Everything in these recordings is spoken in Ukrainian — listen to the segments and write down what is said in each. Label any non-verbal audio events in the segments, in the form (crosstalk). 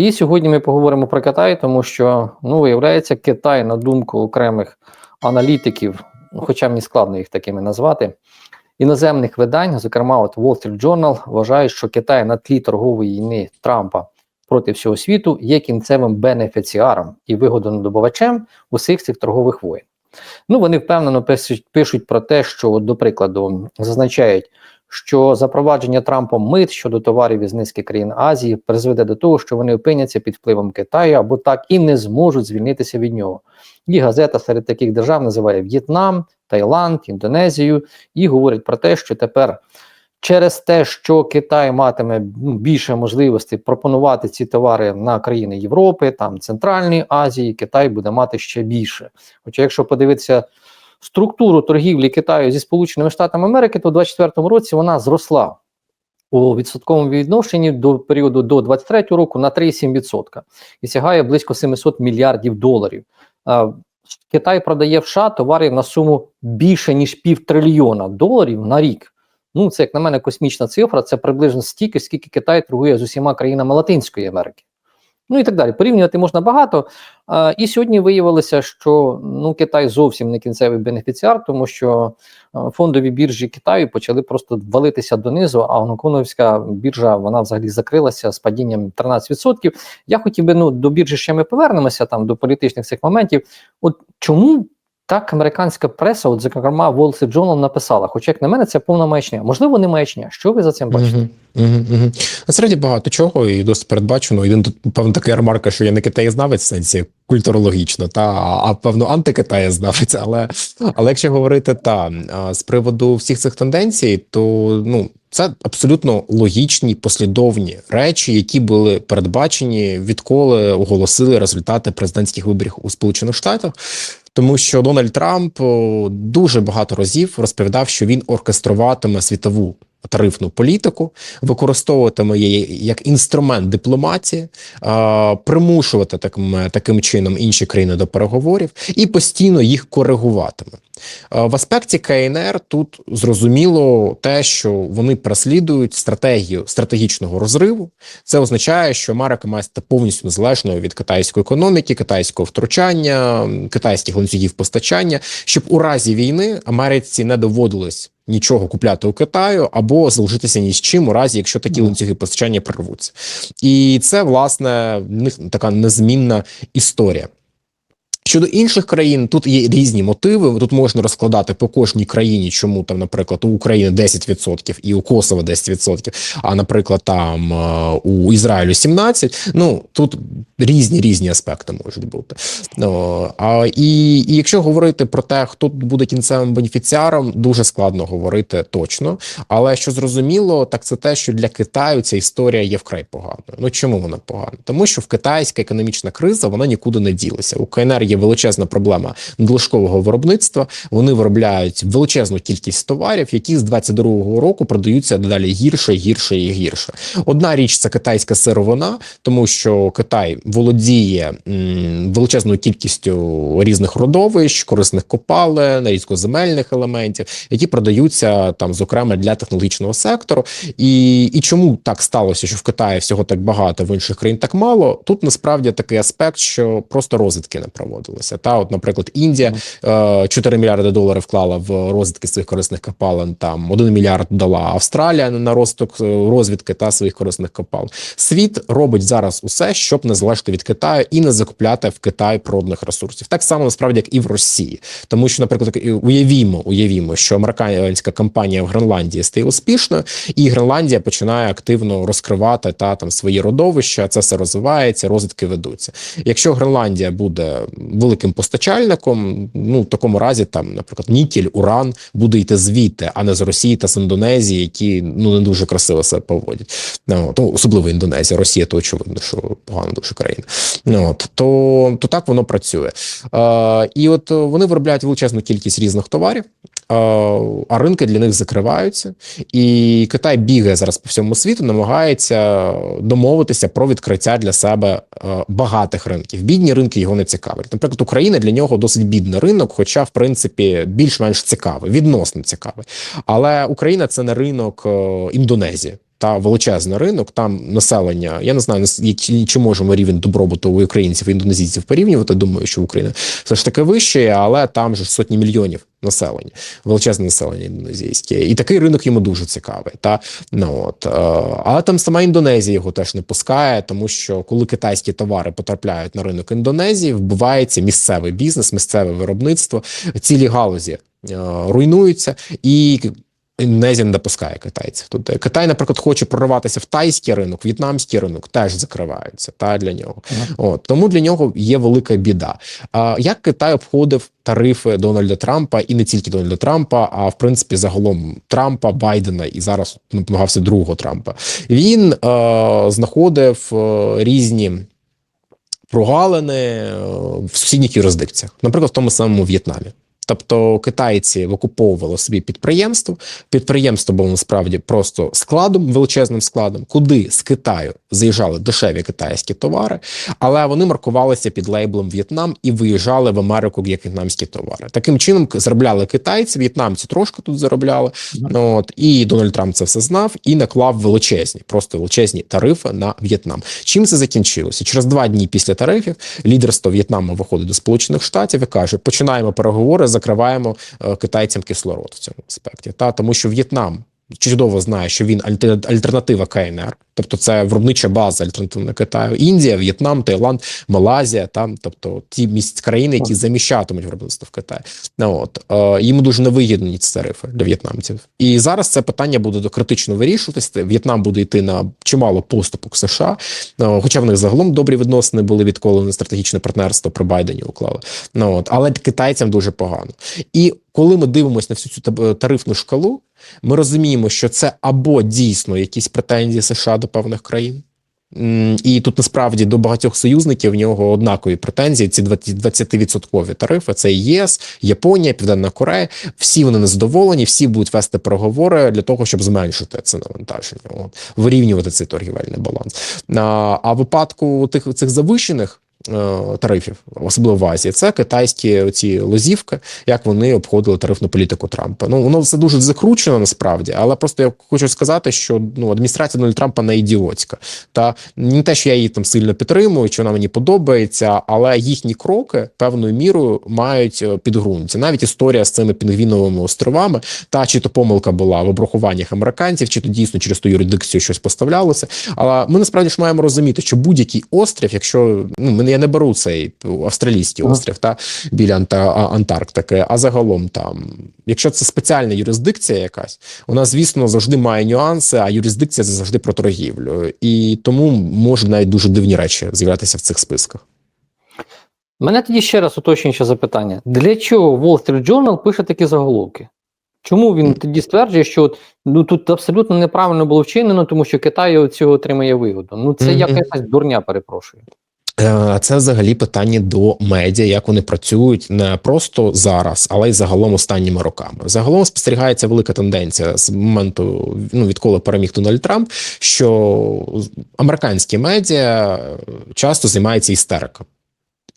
І сьогодні ми поговоримо про Китай, тому що ну виявляється, Китай, на думку окремих аналітиків, ну, хоча мені складно їх такими назвати. Іноземних видань, зокрема, от Wall Street Journal, вважають, що Китай на тлі торгової війни Трампа проти всього світу є кінцевим бенефіціаром і вигодонадобувачем усіх цих торгових воєн. Ну, вони впевнено пишуть, пишуть про те, що, до прикладу, зазначають, що запровадження Трампом мит щодо товарів із низки країн Азії призведе до того, що вони опиняться під впливом Китаю або так і не зможуть звільнитися від нього. І газета серед таких держав називає В'єтнам, Таїланд, Індонезію і говорить про те, що тепер. Через те, що Китай матиме ну, більше можливостей пропонувати ці товари на країни Європи, там Центральної Азії, Китай буде мати ще більше. Хоча, якщо подивитися структуру торгівлі Китаю зі Сполученими Штатами Америки, то у 2024 році вона зросла у відсотковому відношенні до періоду до 2023 року на 3,7% і сягає близько 700 мільярдів доларів. Китай продає в США товарів на суму більше ніж півтрильйона доларів на рік. Ну, це як на мене космічна цифра. Це приблизно стільки, скільки Китай торгує з усіма країнами Латинської Америки. Ну і так далі. Порівнювати можна багато. А, І сьогодні виявилося, що ну Китай зовсім не кінцевий бенефіціар, тому що фондові біржі Китаю почали просто валитися донизу. А гонконгська біржа вона взагалі закрилася з падінням 13%. Я хотів би ну до біржі ще ми повернемося там до політичних цих моментів. От чому? Так, американська преса, от зокрема, Wall Street Journal написала. Хоча, як на мене, це повна маячня. Можливо, не маячня. Що ви за цим бачите? Угу, угу, угу. Насправді багато чого і досить передбачено. Один тут певно така ремарка, що я не китаєзнавець в сенсі культурологічно, та а певно антикитаєзнавець. Але але якщо говорити та з приводу всіх цих тенденцій, то ну. Це абсолютно логічні послідовні речі, які були передбачені, відколи оголосили результати президентських виборів у Сполучених Штатах. Тому що Дональд Трамп дуже багато разів розповідав, що він оркеструватиме світову тарифну політику, використовуватиме її як інструмент дипломатії, примушувати таким таким чином інші країни до переговорів і постійно їх коригуватиме. В аспекті КНР тут зрозуміло те, що вони переслідують стратегію стратегічного розриву. Це означає, що Америка має стати повністю незалежною від китайської економіки, китайського втручання, китайських ланцюгів постачання, щоб у разі війни Америці не доводилось нічого купляти у Китаю або залишитися ні з чим у разі, якщо такі ланцюги постачання прорвуться, і це власне в них така незмінна історія. Щодо інших країн, тут є різні мотиви. Тут можна розкладати по кожній країні, чому там, наприклад, у України 10% і у Косово 10%, а наприклад, там е, у Ізраїлю 17%. Ну тут різні різні аспекти можуть бути. Ну, а і, і якщо говорити про те, хто буде кінцевим бенефіціаром, дуже складно говорити точно. Але що зрозуміло, так це те, що для Китаю ця історія є вкрай поганою. Ну чому вона погана? Тому що в китайська економічна криза вона нікуди не ділася. У КНР є величезна проблема надлишкового виробництва. Вони виробляють величезну кількість товарів, які з 22-го року продаються дедалі гірше, гірше і гірше. Одна річ це китайська сировина, тому що Китай володіє величезною кількістю різних родовищ, корисних копалин, різкоземельних елементів, які продаються там, зокрема для технологічного сектору. І, І чому так сталося, що в Китаї всього так багато, в інших країн так мало? Тут насправді такий аспект, що просто розвитки не проводили проводилися. Та, от, наприклад, Індія 4 е, мільярди доларів вклала в розвитки своїх корисних копалин. Там 1 мільярд дала Австралія на розвиток е, розвідки та своїх корисних копалин. Світ робить зараз усе, щоб не залежати від Китаю і не закупляти в Китай природних ресурсів. Так само насправді, як і в Росії, тому що, наприклад, уявімо, уявімо, що американська компанія в Гренландії стає успішною, і Гренландія починає активно розкривати та там свої родовища. Це все розвивається, розвідки ведуться. Якщо Гренландія буде великим постачальником. Ну в такому разі, там, наприклад, нікель, уран буде йти звідти, а не з Росії та з Індонезії, які ну не дуже красиво себе поводять. Ну, то особливо Індонезія, Росія, то очевидно, що погана дуже країна. Ну, от, то то так воно працює. Е, І от вони виробляють величезну кількість різних товарів. А ринки для них закриваються, і Китай бігає зараз по всьому світу, намагається домовитися про відкриття для себе багатих ринків. Бідні ринки його не цікавлять. Наприклад, Україна для нього досить бідний ринок, хоча, в принципі, більш-менш цікавий, відносно цікавий. Але Україна це не ринок Індонезії. та величезний ринок. Там населення. Я не знаю, чи, можемо рівень добробуту українців і індонезійців порівнювати. Думаю, що Україна все ж таки вищий, але там же сотні мільйонів населення, величезне населення індонезійське, і такий ринок йому дуже цікавий. Та ну от але там сама Індонезія його теж не пускає, тому що коли китайські товари потрапляють на ринок Індонезії, вбивається місцевий бізнес, місцеве виробництво, цілі галузі е, руйнуються і. Індонезія не допускає китайців. Тут е, Китай, наприклад, хоче прорватися в тайський ринок, в'єтнамський ринок теж закриваються та для нього. От тому для нього є велика біда. А як Китай обходив тарифи Дональда Трампа і не тільки Дональда Трампа, а в принципі загалом Трампа, Байдена і зараз намагався другого Трампа. Він е, знаходив е, різні. Прогалини е, в сусідніх юрисдикціях, наприклад, в тому самому В'єтнамі. Тобто китайці викуповували собі підприємство. Підприємство було насправді просто складом, величезним складом, куди з Китаю заїжджали дешеві китайські товари, але вони маркувалися під лейблом В'єтнам і виїжджали в Америку як в'єтнамські товари. Таким чином заробляли китайці, в'єтнамці трошки тут заробляли. Ну, От і Дональд Трамп це все знав і наклав величезні, просто величезні тарифи на В'єтнам. Чим це закінчилося? Через два дні після тарифів лідерство В'єтнаму виходить до Сполучених Штатів і каже: починаємо переговори, закриваємо е, китайцям кислород в цьому аспекті. Та тому, що В'єтнам чудово знає, що він альтер- альтернатива КНР, тобто це виробнича база альтернативна Китаю. Індія, В'єтнам, Таїланд, Малайзія, там, тобто ті місць країни, які заміщатимуть виробництво в Китаї. Ну, от е, йому дуже невигідні ці тарифи для в'єтнамців. І зараз це питання буде критично вирішуватися. В'єтнам буде йти на чимало поступок США, е, хоча в них загалом добрі відносини були відколи вони стратегічне партнерство при Байдені уклали. Ну от але китайцям дуже погано. І коли ми дивимося на всю цю тарифну шкалу, ми розуміємо, що це або дійсно якісь претензії США до певних країн. І тут насправді до багатьох союзників в нього однакові претензії. Ці 20 20% тарифи. Це ЄС, Японія, Південна Корея. Всі вони незадоволені, всі будуть вести переговори для того, щоб зменшити це навантаження, от, вирівнювати цей торгівельний баланс. А, а випадку тих цих завищених. Е, Тарифів, особливо в Азії, це китайські оці лозівки, як вони обходили тарифну політику Трампа. Ну воно все дуже закручено насправді, але просто я хочу сказати, що ну адміністрація Дональда Трампа не ідіотська. Та не те, що я її там сильно підтримую, чи вона мені подобається, але їхні кроки певною мірою мають е, підґрунтя. Навіть історія з цими пінгвіновими островами, та чи то помилка була в обрахуваннях американців, чи то дійсно через ту юрисдикцію щось поставлялося. Але ми насправді ж маємо розуміти, що будь-який острів, якщо ну мене я не беру цей австралійський острів, та біля Анта- Антарктики, а загалом там, якщо це спеціальна юрисдикція якась, вона, звісно, завжди має нюанси, а юрисдикція це завжди про торгівлю. І тому можуть навіть дуже дивні речі з'являтися в цих списках. Мене тоді ще раз уточнююче запитання: для чого Wall Street Journal пише такі заголовки? Чому він тоді стверджує, що от, ну тут абсолютно неправильно було вчинено, тому що Китай цього отримає вигоду? Ну це якась дурня, перепрошую. Е, Це взагалі питання до медіа, як вони працюють не просто зараз, але й загалом останніми роками. Загалом спостерігається велика тенденція з моменту, ну відколи переміг Дональд Трамп, що американські медіа часто займаються істерикою.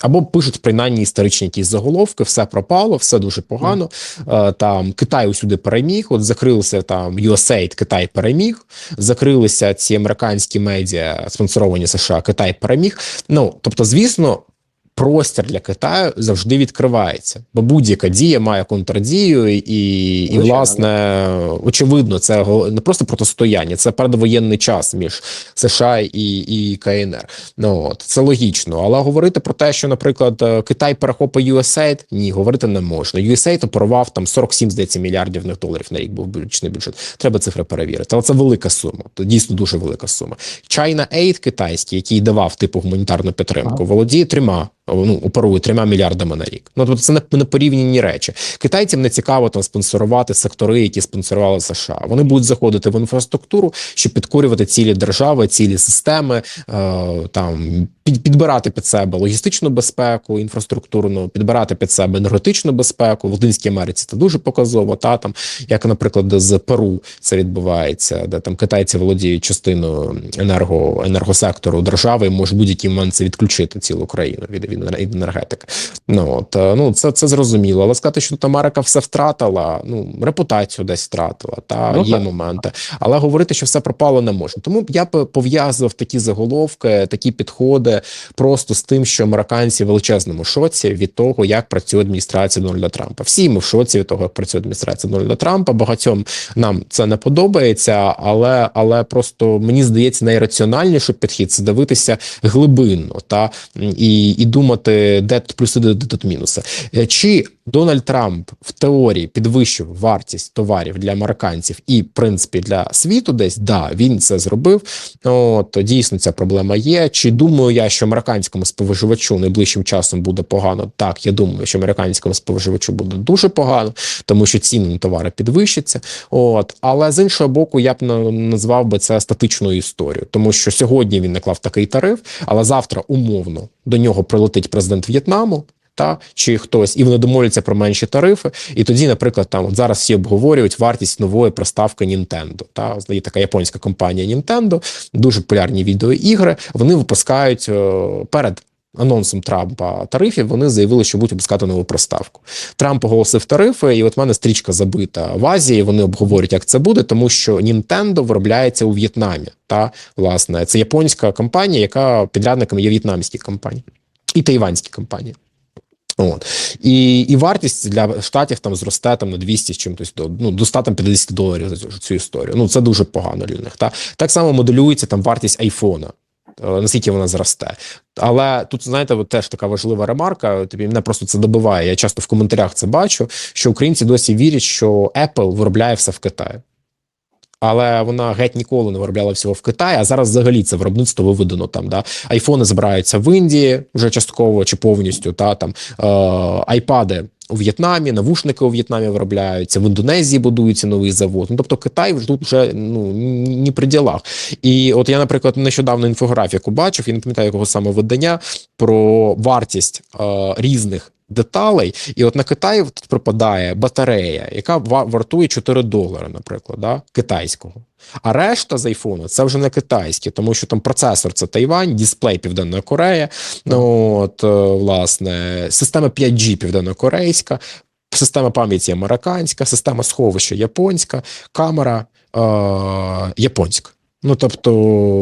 Або пишуть принаймні історичні якісь заголовки, все пропало, все дуже погано. Е, Там Китай усюди переміг. От закрилися там USAID, Китай переміг. Закрилися ці американські медіа, спонсоровані США, Китай переміг. Ну тобто, звісно. Простір для Китаю завжди відкривається, бо будь-яка дія має контрдію, і, і власне очевидно, це не просто протистояння, це передвоєнний час між США і, і КНР. Ну от це логічно. Але говорити про те, що, наприклад, е, Китай перехопить USAID, ні, говорити не можна. USAID оперував там 47, здається, мільярдів доларів на рік був річний бюджет. Треба цифри перевірити. Але це велика сума. То дійсно дуже велика сума. China Aid китайський, який давав типу гуманітарну підтримку, володіє трьома. Ну, оперує трьома мільярдами на рік. Ну тобто це не, порівняні речі. Китайцям не цікаво там спонсорувати сектори, які спонсорували США. Вони будуть заходити в інфраструктуру, щоб підкорювати цілі держави, цілі системи, е, там підбирати під себе логістичну безпеку, інфраструктурну, підбирати під себе енергетичну безпеку. В Латинській Америці це дуже показово. Та там, як, наприклад, з Перу це відбувається, де там китайці володіють частиною енерго енергосектору держави, і можуть будь-який момент це відключити цілу країну від, і енергетики. Ну от е, ну це, це зрозуміло. Але сказати, що тут Америка все втратила, ну репутацію десь втратила. Та Ну, є так. моменти, але говорити, що все пропало, не можна. Тому я б пов'язував такі заголовки, такі підходи просто з тим, що американці в величезному шоці від того, як працює адміністрація Дональда Трампа. Всі ми в шоці від того, як працює адміністрація Дональда Трампа. Багатьом нам це не подобається, але але просто мені здається найраціональніший підхід це дивитися глибинно та і, і думати, де тут плюси, де тут мінуси. Чи Дональд Трамп в теорії підвищив вартість товарів для американців і, в принципі, для світу десь да, він це зробив. От дійсно ця проблема є. Чи думаю я, що американському споживачу найближчим часом буде погано? Так, я думаю, що американському споживачу буде дуже погано, тому що ціни на товари підвищаться. От, але з іншого боку, я б на- назвав би це статичною історією, тому що сьогодні він наклав такий тариф, але завтра умовно до нього прилетить президент В'єтнаму. Та чи хтось, і вони домовляться про менші тарифи. І тоді, наприклад, там от зараз всі обговорюють вартість нової приставки Nintendo. Та є така японська компанія Nintendo, дуже популярні відеоігри. Вони випускають е, перед. Анонсом Трампа тарифів вони заявили, що будуть випускати нову приставку. Трамп оголосив тарифи, і от в мене стрічка забита в Азії. Вони обговорюють, як це буде, тому що Nintendo виробляється у В'єтнамі. Та власне це японська компанія, яка підрядником є в'єтнамські компанії і тайванські компанії. От і, і вартість для штатів там зросте там на 200 з чимось до ну до 150 доларів за цю, цю історію. Ну це дуже погано для них. Та так само моделюється там вартість айфона. е, Наскільки вона зросте, але тут знаєте, от теж така важлива ремарка. Тобі мене просто це добиває. Я часто в коментарях це бачу, що українці досі вірять, що Apple виробляє все в Китаї. Але вона геть ніколи не виробляла всього в Китаї, а зараз взагалі це виробництво виведено там. Да? Айфони збираються в Індії вже частково чи повністю. Та там е, айпади у В'єтнамі, навушники у В'єтнамі виробляються, в Індонезії будується новий завод. Ну тобто Китай вже тут вже ну ні при ділах. І от я, наприклад, нещодавно інфографіку бачив, я не пам'ятаю якого саме видання про вартість е, різних. Деталей, і от на Китаї тут припадає батарея, яка вартує 4 долари, наприклад, да? китайського. А решта з айфону це вже не китайські, тому що там процесор це Тайвань, дисплей Південна Корея. Ну от е, власне система 5G південнокорейська, система пам'яті американська, система сховища японська, камера е, японська. Ну тобто,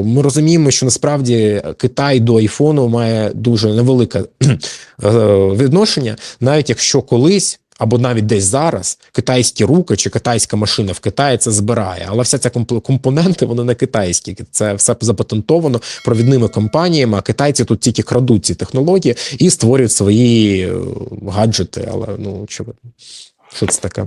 ми розуміємо, що насправді Китай до айфону має дуже невелике (clears throat) е, відношення, навіть якщо колись. Або навіть десь зараз китайські руки чи китайська машина в Китаї це збирає, але вся ця комп- компоненти вони не китайські. Це все запатентовано провідними компаніями. А китайці тут тільки крадуть ці технології і створюють свої е, гаджети. Але ну очевидно, що це таке?